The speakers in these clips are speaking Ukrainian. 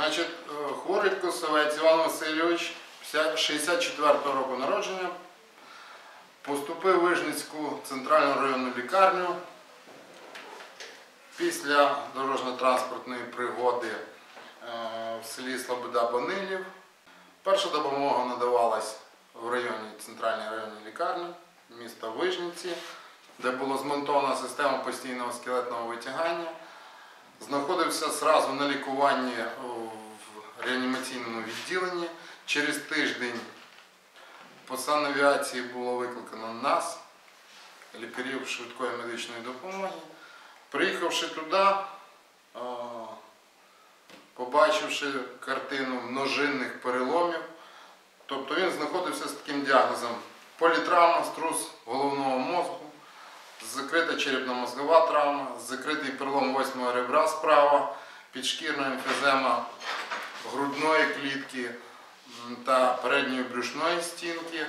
Значить, е, хворий Косовець Іван Васильович, 64-го року народження, поступив в Вижницьку центральну районну лікарню. Після дорожньо-транспортної пригоди е, в селі Слобода Банилів. Перша допомога надавалась в районі центральній районній лікарні міста Вижниці, де була змонтована система постійного скелетного витягання. Знаходився зразу на лікуванні в реанімаційному відділенні. Через тиждень по санавіації було викликано нас, лікарів швидкої медичної допомоги. Приїхавши туди, побачивши картину множинних переломів, тобто він знаходився з таким діагнозом політравма, струс головного мозку, закрита черепно-мозгова травма, закритий перелом восьмого ребра справа, підшкірна емфізема грудної клітки та передньої брюшної стінки, е,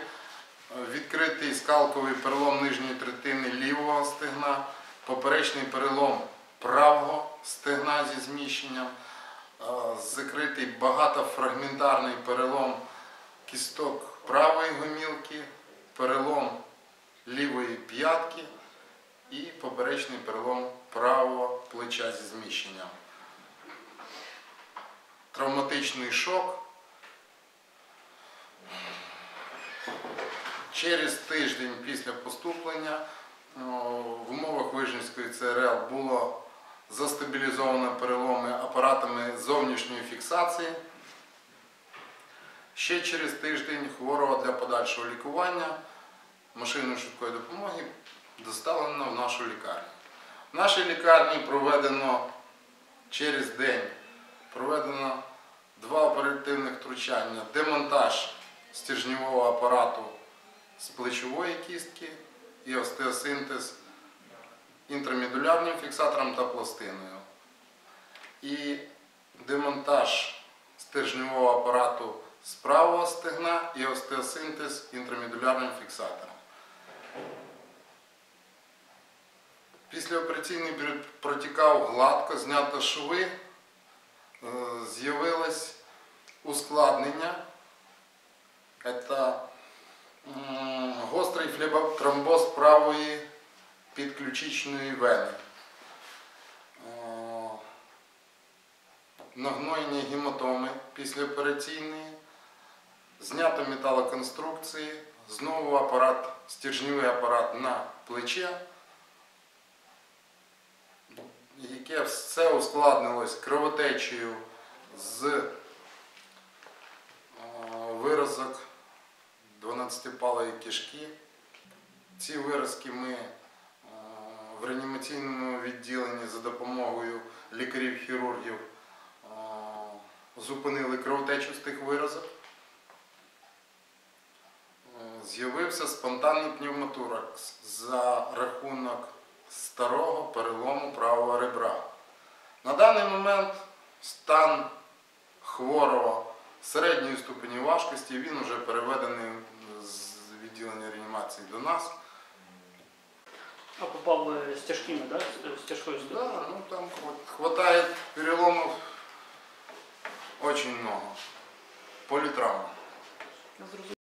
відкритий скалковий перелом нижньої третини лівого стегна, поперечний перелом правого стегна зі зміщенням, е, закритий багатофрагментарний перелом кісток правої гомілки, перелом лівої п'ятки і поперечний перелом плеча зі. Травматичний шок. Через тиждень після поступлення в умовах Вижницької ЦРЛ було застабілізовано переломи апаратами зовнішньої фіксації. Ще через тиждень хворого для подальшого лікування машиною швидкої допомоги доставлено в нашу лікарню. В нашій лікарні проведено через день проведено два оперативних втручання, демонтаж стержневого апарату з плечової кістки і остеосинтез інтрамедулярним фіксатором та пластиною. І демонтаж стержневого апарату з правого стегна і остеосинтез інтрамедулярним фіксатором. Післяопераційний період протікав гладко, знято шви, е, з'явилось ускладнення. Це гострий флеботромбоз правої підключичної вени. Е, Нагноєння гематоми післяопераційної, знято металоконструкції, знову апарат, стержневий апарат на плече яке все ускладнилось кровотечею з е, виразок 12-палої кишки. Ці виразки ми е, в реанімаційному відділенні за допомогою лікарів-хірургів е, зупинили кровотечу з тих виразок. З'явився спонтанний пневмоторакс за рахунок старого перелому правого ребра. На даний момент стан хворого середньої ступені важкості він вже переведений з відділення реанімації до нас. А попав з тяжкими, да? з- тяжкою Да, здоров'я? ну там хва- хватает переломов очень много. Политравма.